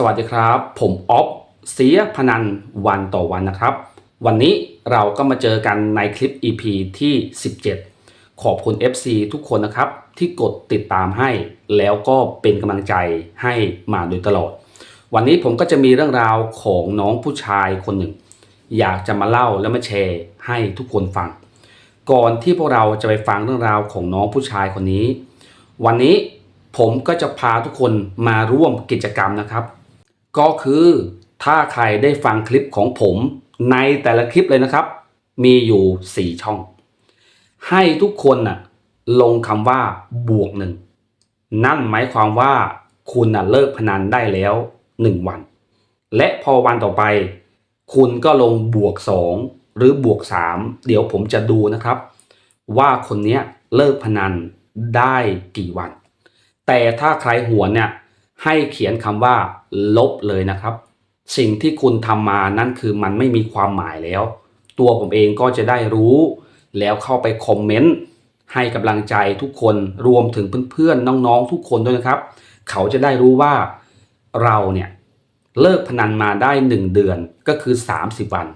สวัสดีครับ ผมออฟเสียพนันวันต่อวันนะครับ วันนี้เราก็มาเจอกันในคลิป EP ที่ 17 ขอบคุณ FC ทุกคนนะครับ ที่กดติดตามให้ แล้วก็เป็นกำลังใจให้มาโดยตลอด วันนี้ผมก็จะมีเรื่องราวของน้องผู้ชายคนหนึ่ง อยากจะมาเล่าและมาแชร์ให้ทุกคนฟัง ก่อนที่พวกเราจะไปฟังเรื่องราวของน้องผู้ชายคนนี้ วันนี้ผมก็จะพาทุกคนมาร่วมกิจกรรมนะครับ ก็คือถ้าใครได้ฟังคลิปของผมในแต่ละคลิปเลยนะครับ มีอยู่ 4 ช่อง ให้ทุกคนน่ะลงคำว่าบวกหนึ่งนั่นหมายความว่าคุณน่ะเลิกพนันได้แล้ว 1 วัน และพอวันต่อไป คุณก็ลงบวก 2 หรือบวก 3 เดี๋ยวผมจะดูนะครับ ว่าคนเนี้ยเลิกพนันได้กี่วัน แต่ถ้าใครหัวเนี่ย ให้เขียนคำว่าลบเลยนะครับ สิ่งที่คุณทำมานั่นคือมันไม่มีความหมายแล้ว ตัวผมเองก็จะได้รู้ แล้วเข้าไปคอมเมนต์ให้กำลังใจทุกคนรวมถึงเพื่อนๆน้องๆทุกคนด้วยนะครับ เขาจะได้รู้ว่าเราเนี่ยเลิกพนันมาได้ 1 เดือนก็คือ 30 วัน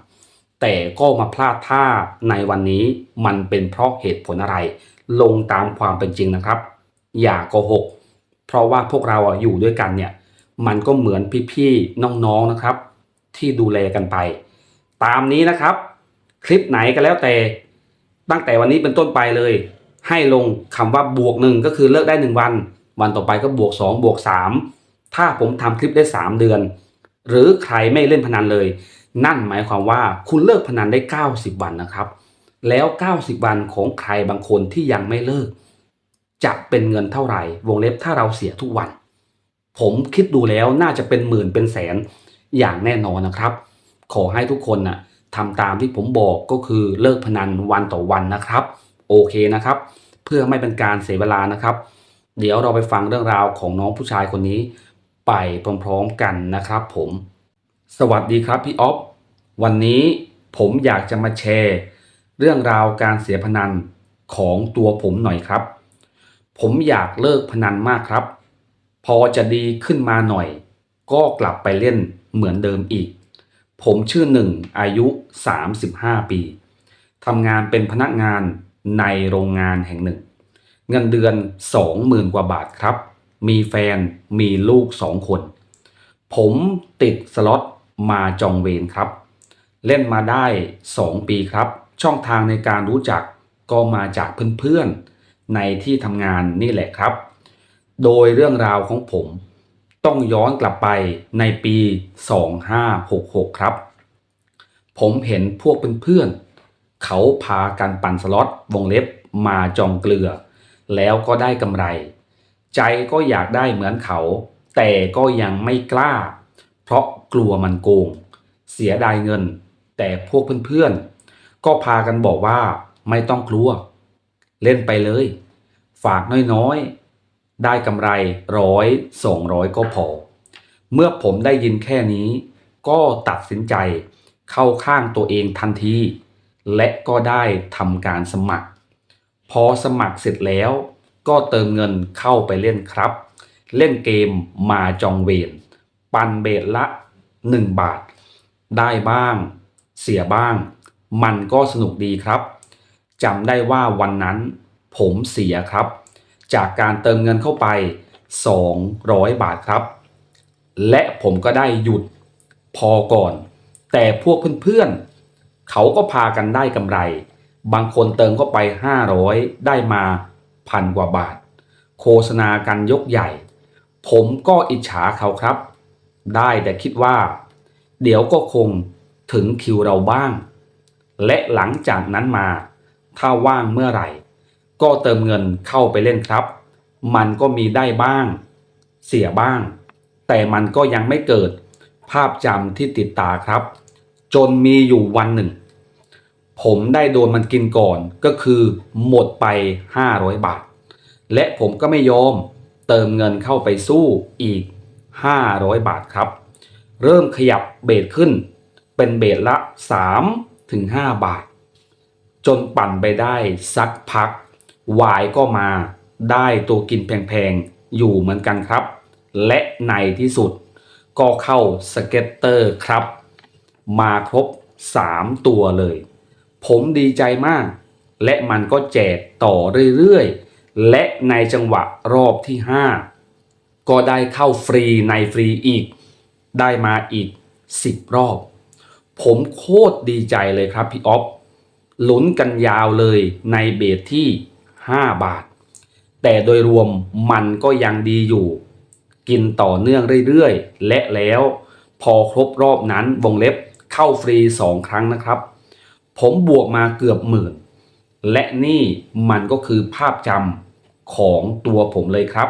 แต่ก็มาพลาดท่าในวันนี้มันเป็นเพราะเหตุผลอะไร ลงตามความเป็นจริงนะครับ อย่าโกหก ราะว่าพวกเราอะอยู่ด้วยกันเนี่ยมันก็เหมือนพี่ๆน้องๆนะครับ ที่ดูแลกันไป ตามนี้นะครับ คลิปไหนก็แล้วแต่ ตั้งแต่วันนี้เป็นต้นไปเลย ให้ลงคำว่าบวกหนึ่งก็คือเลิกได้หนึ่งวัน วันต่อไปก็บวกสองบวกสามถ้าผมทำคลิปได้สามเดือน หรือใครไม่เล่นพนันเลย นั่นหมายความว่าคุณเลิกพนันได้ 90 วันนะครับ แล้ว 90 วันของใครบางคนที่ยังไม่เลิก จะเป็นเงินเท่าไหร่ วงเล็บถ้าเราเสียทุกวัน ผมคิดดูแล้วน่าจะเป็นหมื่นเป็นแสนอย่างแน่นอนนะครับ ขอให้ทุกคนน่ะทำตามที่ผมบอกก็คือเลิกพนันวันต่อวันนะครับ โอเคนะครับ เพื่อไม่เป็นการเสียเวลานะครับ เดี๋ยวเราไปฟังเรื่องราวของน้องผู้ชายคนนี้ ไปพร้อมๆกันนะครับผม สวัสดีครับพี่ออฟวันนี้ผมอยากจะมาแชร์ เรื่องราวการเสียพนันของตัวผมหน่อยครับ ผมอยากเลิกพนันมากครับ พอจะดีขึ้นมาหน่อย ก็กลับไปเล่นเหมือนเดิมอีก ผมชื่อหนึ่งอายุ 35 ปีทำงานเป็นพนักงานในโรงงานแห่งหนึ่ง เงินเดือน 20,000 กว่าบาทครับ มีแฟนมีลูกสองคน ผมติดสล็อตมาจองเวรครับ เล่นมาได้ 2 ปีครับ ช่องทางในการรู้จักก็มาจากเพื่อนๆ ในที่ทำงานนี่แหละครับ โดยเรื่องราวของผม ต้องย้อนกลับไปในปี 2566 ครับ ผมเห็นพวกเพื่อนๆเขาพากันปั่นสล็อตวงเล็บมาจองเกลือ แล้วก็ได้กำไร ใจก็อยากได้เหมือนเขา แต่ก็ยังไม่กล้า เพราะกลัวมันโกง เสียดายเงิน แต่พวกเพื่อนๆก็พากันบอกว่าไม่ต้องกลัว เล่นไปเลย ฝากน้อยๆ ได้กำไรร้อยสองร้อยก็พอ เมื่อผมได้ยินแค่นี้ ก็ตัดสินใจเข้าข้างตัวเองทันที และก็ได้ทำการสมัคร พอสมัครเสร็จแล้ว ก็เติมเงินเข้าไปเล่นครับ เล่นเกมมาจองเวรปันเบทละ 1 บาท ได้บ้าง เสียบ้าง มันก็สนุกดีครับ จำได้ว่าวันนั้นผมเสียครับ จากการเติมเงินเข้าไป 200 บาทครับ และผมก็ได้หยุดพอก่อน แต่พวกเพื่อนๆ เขาก็พากันได้กำไร บางคนเติมเข้าไป 500 ได้มาพันกว่าบาท โฆษณากันยกใหญ่ ผมก็อิจฉาเขาครับ ได้แต่คิดว่า เดี๋ยวก็คงถึงคิวเราบ้าง และหลังจากนั้นมา ถ้าว่างเมื่อไหร่ ก็เติมเงินเข้าไปเล่นครับ มันก็มีได้บ้าง เสียบ้าง แต่มันก็ยังไม่เกิดภาพจำที่ติดตาครับ จนมีอยู่วันหนึ่ง ผมได้โดนมันกินก่อนก็คือหมดไป 500 บาท และผมก็ไม่ยอมเติมเงินเข้าไปสู้อีก 500 บาทครับ เริ่มขยับเบสขึ้น เป็นเบสละ3ถึง5บาท จนปั่นไปได้สักพักวายก็มาได้ตัวกินแพงๆ อยู่เหมือนกันครับ และในที่สุดก็เข้าสเก็ตเตอร์ครับ มาครบ 3 ตัวเลย ผมดีใจมาก และมันก็แจกต่อเรื่อยๆ และในจังหวะรอบที่ 5 ก็ได้เข้าฟรีในฟรีอีก ได้มาอีก 10 รอบ ผมโคตรดีใจเลยครับพี่ออฟ ลุ้นกันยาวเลยในเบสที่ 5 บาท แต่โดยรวมมันก็ยังดีอยู่ กินต่อเนื่องเรื่อยๆ และแล้วพอครบรอบนั้นวงเล็บเข้าฟรี 2 ครั้งนะครับ ผมบวกมาเกือบหมื่น และนี่มันก็คือภาพจำของตัวผมเลยครับ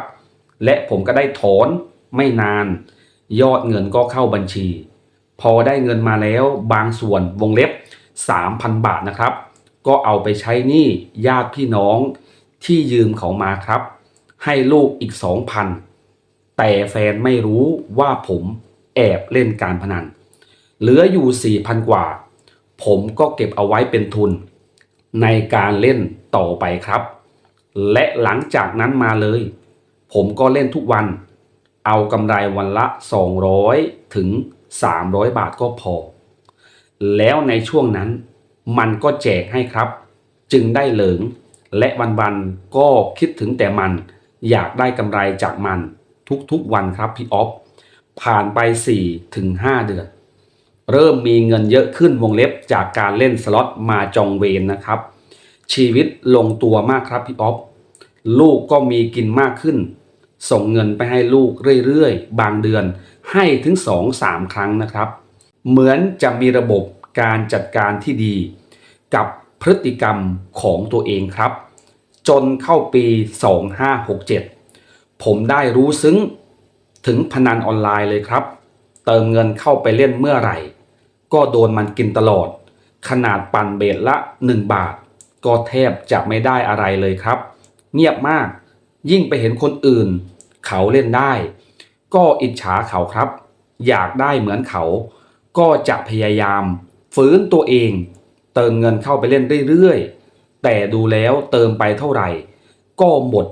และผมก็ได้ถอนไม่นาน ยอดเงินก็เข้าบัญชี พอได้เงินมาแล้วบางส่วนวงเล็บ 3,000 บาทนะครับ ก็เอาไปใช้หนี้ญาติพี่น้องที่ยืมเขามาครับ ให้ลูกอีก 2,000 แต่แฟนไม่รู้ว่าผมแอบเล่นการพนัน เหลืออยู่ 4,000 กว่า ผมก็เก็บเอาไว้เป็นทุน ในการเล่นต่อไปครับ และหลังจากนั้นมาเลย ผมก็เล่นทุกวัน เอากำไรวันละ 200 ถึง 300 บาทก็พอ แล้วในช่วงนั้น มันก็แจกให้ครับ จึงได้เหลิง และวันๆก็คิดถึงแต่มัน อยากได้กำไรจากมัน ทุกๆวันครับพี่ออฟผ่านไป4ถึง5เดือน เริ่มมีเงินเยอะขึ้นวงเล็บจากการเล่นสล็อตมาจองเวนนะครับ ชีวิตลงตัวมากครับพี่ออฟลูกก็มีกินมากขึ้น ส่งเงินไปให้ลูกเรื่อยๆ บางเดือนให้ถึง 2-3 ครั้งนะครับ เหมือนจะมีระบบการจัดการที่ดี กับพฤติกรรมของตัวเองครับ จนเข้าปี 2567 ผมได้รู้ซึ้งถึงพนันออนไลน์เลยครับ เติมเงินเข้าไปเล่นเมื่อไหร่ ก็โดนมันกินตลอด ขนาดปั่นเบสละ 1 บาท ก็แทบจะไม่ได้อะไรเลยครับ เงียบมากยิ่งไปเห็นคนอื่น เขาเล่นได้ ก็อิจฉาเขาครับ อยากได้เหมือนเขา ก็จะพยายามฟื้นตัวเอง เติมเงินเข้าไปเล่นเรื่อยๆ แต่ดูแล้วเติมไปเท่าไหร่ ก็หมด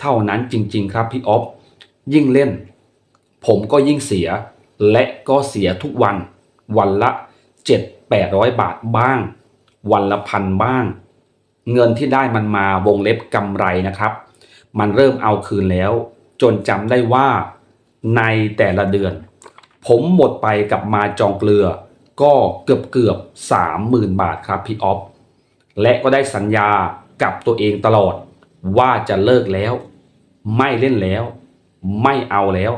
เท่านั้นจริง ๆ ครับพี่ออฟยิ่งเล่น ผมก็ยิ่งเสีย และก็เสียทุกวัน วันละ 7 800 บาทบ้าง วันละพันบ้าง เงินที่ได้มันมาวงเล็บกำไรนะครับ มันเริ่มเอาคืนแล้ว จนจำได้ว่าในแต่ละเดือน ผมหมดไปกับมาจองเกลือ ก็เกือบเกือบสามหมื่นบาทครับพี่ออฟและก็ได้สัญญากับตัวเองตลอด ว่าจะเลิกแล้ว ไม่เล่นแล้ว ไม่เอาแล้ว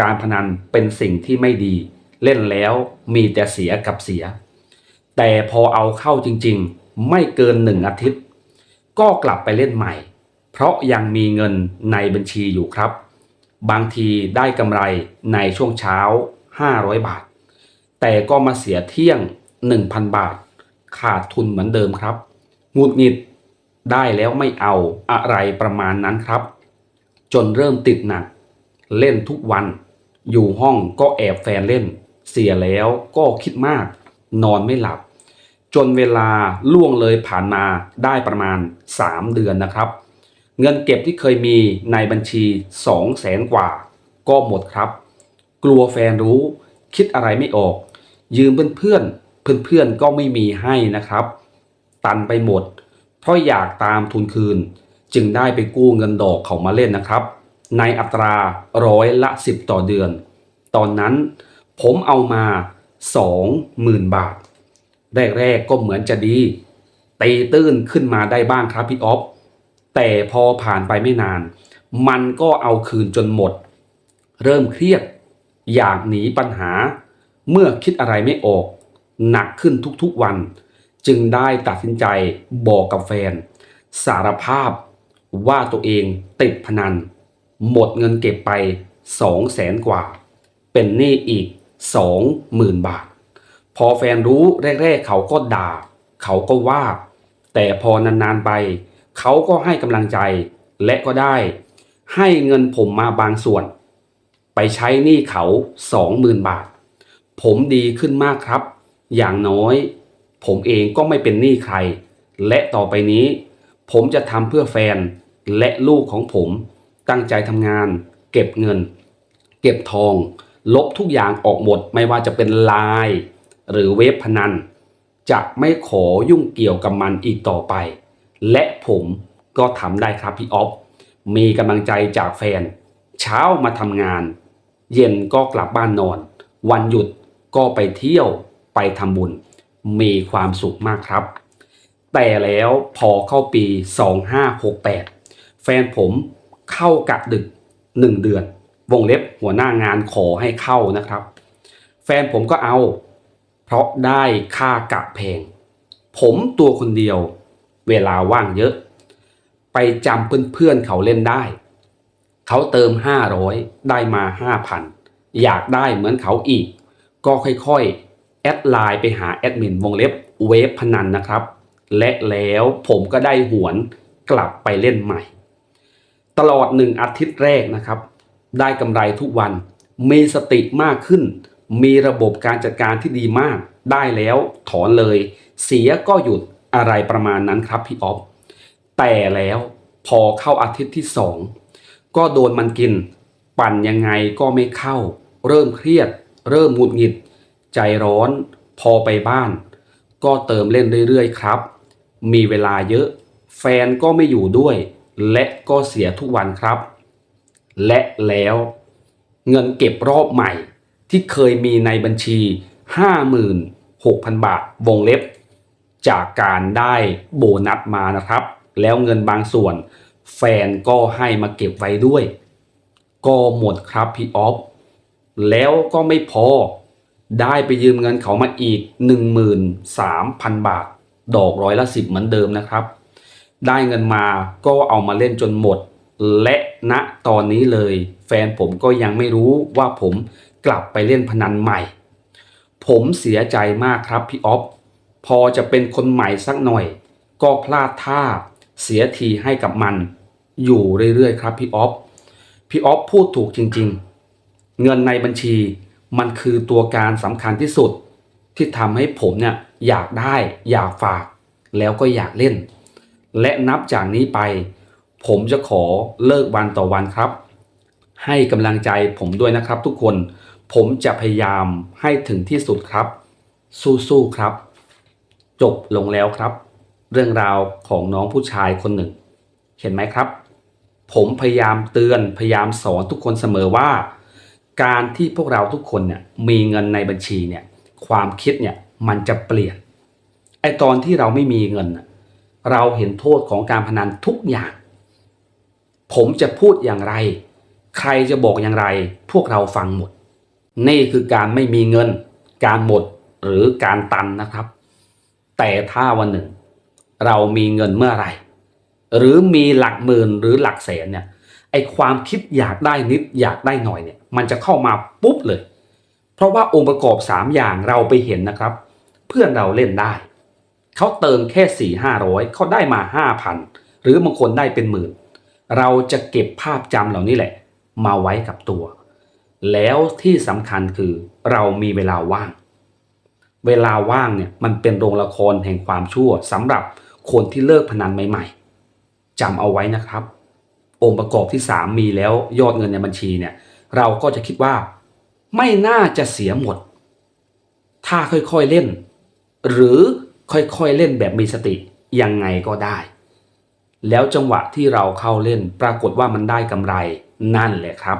การพนันเป็นสิ่งที่ไม่ดี เล่นแล้วมีแต่เสียกับเสีย แต่พอเอาเข้าจริงๆ ไม่เกินหนึ่งอาทิตย์ ก็กลับไปเล่นใหม่ เพราะยังมีเงินในบัญชีอยู่ครับ บางทีได้กำไรในช่วงเช้า 500 บาท แต่ก็มาเสียเที่ยง 1,000 บาท ขาดทุนเหมือนเดิมครับหงุดหงิดได้แล้วไม่เอาอะไรประมาณนั้นครับ จนเริ่มติดหนัก เล่นทุกวัน อยู่ห้องก็แอบแฟนเล่น เสียแล้วก็คิดมาก นอนไม่หลับ จนเวลาล่วงเลยผ่านมาได้ประมาณ 3 เดือนนะครับ เงินเก็บที่เคยมีในบัญชี 2 0 0แสนกว่า ก็หมดครับ กลัวแฟนรู้ คิดอะไรไม่ออก ยืมเพื่อนๆเพื่อนๆก็ไม่มีให้นะครับ ตันไปหมด เพราะอยากตามทุนคืน จึงได้ไปกู้เงินดอกเขามาเล่นนะครับ ในอัตราร้อยละ10ต่อเดือน ตอนนั้นผมเอามา20,000บาท แรกๆก็เหมือนจะดีตีตื้นขึ้นมาได้บ้างครับพี่ออฟแต่พอผ่านไปไม่นาน มันก็เอาคืนจนหมด เริ่มเครียด อยากหนีปัญหา เมื่อคิดอะไรไม่ออก หนักขึ้นทุกๆวัน จึงได้ตัดสินใจบอกกับแฟน สารภาพว่าตัวเองติดพนัน หมดเงินเก็บไปสองแสนกว่า เป็นหนี้อีกสองหมื่นบาท พอแฟนรู้แรกๆเขาก็ด่า เขาก็ว่า แต่พอนานๆไป เขาก็ให้กำลังใจและก็ได้ ให้เงินผมมาบางส่วน ไปใช้หนี้เขาสองหมื่นบาท ผมดีขึ้นมากครับ อย่างน้อย ผมเองก็ไม่เป็นหนี้ใคร และต่อไปนี้ ผมจะทำเพื่อแฟนและลูกของผมตั้งใจทำงาน เก็บเงิน เก็บทอง ลบทุกอย่างออกหมดไม่ว่าจะเป็นไลน์หรือเว็บพนัน จะไม่ขอยุ่งเกี่ยวกับมันอีกต่อไป และผมก็ทำได้ครับพี่ออฟมีกำลังใจจากแฟน เช้ามาทำงาน เย็นก็กลับบ้านนอน วันหยุดก็ไปเที่ยวไปทำบุญ มีความสุขมากครับ แต่แล้วพอเข้าปี 2568 แฟนผมเข้ากะดึก 1 เดือน วงเล็บหัวหน้างานขอให้เข้านะครับ แฟนผมก็เอา เพราะได้ค่ากะแพง ผมตัวคนเดียว เวลาว่างเยอะ ไปจำเพื่อนๆเขาเล่นได้ เขาเติม 500 ได้มา 5,000 อยากได้เหมือนเขาอีก ก็ค่อยๆ แอดไลน์ไปหาแอดมินวงเล็บเวฟพนันนะครับ และแล้วผมก็ได้หวนกลับไปเล่นใหม่ ตลอดหนึ่งอาทิตย์แรกนะครับ ได้กำไรทุกวัน มีสติมากขึ้น มีระบบการจัดการที่ดีมาก ได้แล้วถอนเลย เสียก็หยุดอะไรประมาณนั้นครับพี่ออฟแต่แล้วพอเข้าอาทิตย์ที่สอง ก็โดนมันกิน ปั่นยังไงก็ไม่เข้า เริ่มเครียด เริ่มหงุดหงิด ใจร้อน พอไปบ้าน ก็เติมเล่นเรื่อยๆครับ มีเวลาเยอะ แฟนก็ไม่อยู่ด้วย และก็เสียทุกวันครับ และแล้ว เงินเก็บรอบใหม่ ที่เคยมีในบัญชี 56,000 บาทวงเล็บ จากการได้โบนัสมานะครับ แล้วเงินบางส่วน แฟนก็ให้มาเก็บไว้ด้วย ก็หมดครับพี่ออฟแล้วก็ไม่พอได้ไปยืมเงินเขามาอีก 13,000 บาท ดอกร้อยละสิบเหมือนเดิมนะครับ ได้เงินมาก็เอามาเล่นจนหมด และณตอนนี้เลย แฟนผมก็ยังไม่รู้ว่าผมกลับไปเล่นพนันใหม่ ผมเสียใจมากครับพี่ออฟพอจะเป็นคนใหม่สักหน่อย ก็พลาดท่า เสียทีให้กับมัน อยู่เรื่อยๆครับพี่ออฟพี่ออฟพูดถูกจริงๆ เงินในบัญชีมันคือตัวการสำคัญที่สุด ที่ทำให้ผมเนี่ยอยากได้ อยากฝาก แล้วก็อยากเล่น และนับจากนี้ไป ผมจะขอเลิกวันต่อวันครับ ให้กำลังใจผมด้วยนะครับทุกคน ผมจะพยายามให้ถึงที่สุดครับ สู้ๆครับ จบลงแล้วครับ เรื่องราวของน้องผู้ชายคนหนึ่ง เห็นไหมครับ ผมพยายามเตือนพยายามสอนทุกคนเสมอว่า การที่พวกเราทุกคนเนี่ยมีเงินในบัญชีเนี่ยความคิดเนี่ยมันจะเปลี่ยนไอตอนที่เราไม่มีเงิน เราเห็นโทษของการพนันทุกอย่าง ผมจะพูดอย่างไร ใครจะบอกอย่างไร พวกเราฟังหมด นี่คือการไม่มีเงิน การหมดหรือการตันนะครับ แต่ถ้าวันหนึ่ง เรามีเงินเมื่อไหร่ หรือมีหลักหมื่นหรือหลักแสนเนี่ยไอความคิดอยากได้นิดอยากได้หน่อยเนี่ยมันจะเข้ามาปุ๊บเลย เพราะว่าองค์ประกอบ 3 อย่างเราไปเห็นนะครับ เพื่อนเราเล่นได้ เขาเติมแค่สี่ห้าร้อยเขาได้มาห้าพันหรือบางคนได้เป็นหมื่น เราจะเก็บภาพจำเหล่านี้แหละ มาไว้กับตัว แล้วที่สำคัญคือเรามีเวลาว่าง เวลาว่างเนี่ยมันเป็นโรงละครแห่งความชั่วสำหรับ คนที่เลิกพนันใหม่ ๆจำเอาไว้นะครับ องค์ประกอบที่ 3 มีแล้วยอดเงินในบัญชีเนี่ย เราก็จะคิดว่า ไม่น่าจะเสียหมด ถ้าค่อยๆเล่น หรือค่อยๆเล่นแบบมีสติยังไงก็ได้ แล้วจังหวะที่เราเข้าเล่นปรากฏว่ามันได้กำไรนั่นแหละครับ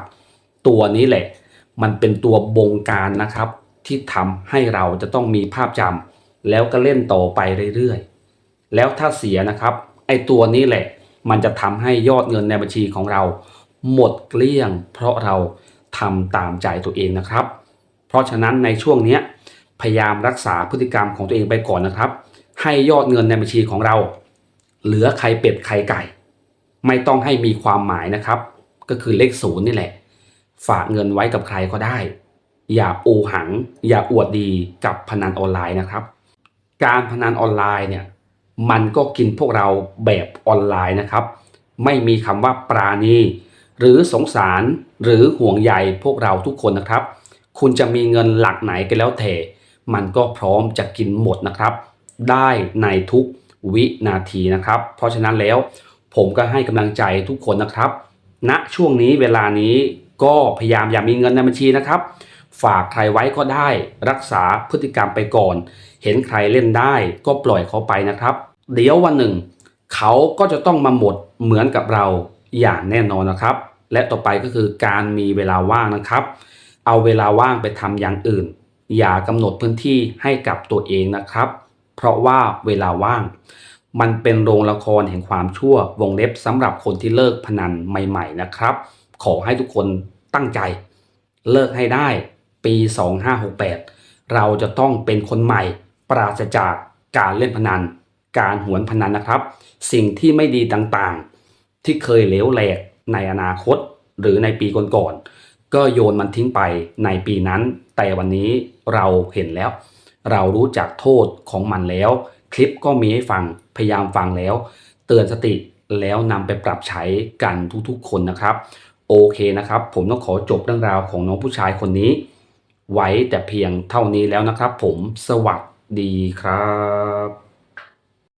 ตัวนี้แหละ มันเป็นตัวบงการนะครับ ที่ทำให้เราจะต้องมีภาพจำแล้วก็เล่นต่อไปเรื่อยๆ แล้วถ้าเสียนะครับ ไอตัวนี้แหละ มันจะทำให้ยอดเงินในบัญชีของเรา หมดเกลี้ยง เพราะเราทำตามใจตัวเองนะครับ เพราะฉะนั้นในช่วงนี้พยายามรักษาพฤติกรรมของตัวเองไปก่อนนะครับ ให้ยอดเงินในบัญชีของเรา เหลือไข่เป็ดไข่ไก่ ไม่ต้องให้มีความหมายนะครับ ก็คือเลขศูนย์นี่แหละ ฝากเงินไว้กับใครก็ได้ อย่าโอหัง อย่าอวดดีกับพนันออนไลน์นะครับ การพนันออนไลน์เนี่ย มันก็กินพวกเราแบบออนไลน์นะครับ ไม่มีคำว่าปราณี หรือสงสารหรือห่วงใยพวกเราทุกคนนะครับ คุณจะมีเงินหลักไหนก็แล้วแต่มันก็พร้อมจะกินหมดนะครับ ได้ในทุกวินาทีนะครับ เพราะฉะนั้นแล้วผมก็ให้กำลังใจทุกคนนะครับณช่วงนี้เวลานี้ก็พยายามอย่ามีเงินในบัญชีนะครับ ฝากใครไว้ก็ได้รักษาพฤติกรรมไปก่อน เห็นใครเล่นได้ก็ปล่อยเขาไปนะครับ เดี๋ยววันหนึ่ง เขาก็จะต้องมาหมดเหมือนกับเราอย่างแน่นอนนะครับ และต่อไปก็คือการมีเวลาว่างนะครับ เอาเวลาว่างไปทำอย่างอื่น อย่ากำหนดพื้นที่ให้กับตัวเองนะครับ เพราะว่าเวลาว่าง มันเป็นโรงละครแห่งความชั่ววงเล็บสำหรับคนที่เลิกพนันใหม่ ๆ นะครับ ขอให้ทุกคนตั้งใจ เลิกให้ได้ปี 2568 เราจะต้องเป็นคนใหม่ ปราศจากการเล่นพนัน การหวนพนันนะครับ สิ่งที่ไม่ดีต่างๆ ที่เคยเลวแหลกในอนาคต หรือในปีก่อนๆก็โยนมันทิ้งไปในปีนั้น แต่วันนี้เราเห็นแล้ว เรารู้จักโทษของมันแล้ว คลิปก็มีให้ฟังพยายามฟังแล้ว เตือนสติแล้วนำไปปรับใช้กันทุกๆคนนะครับ โอเคนะครับ ผมต้องขอจบเรื่องราวของน้องผู้ชายคนนี้ ไว้แต่เพียงเท่านี้แล้วนะครับ ผมสวัส ดีครับ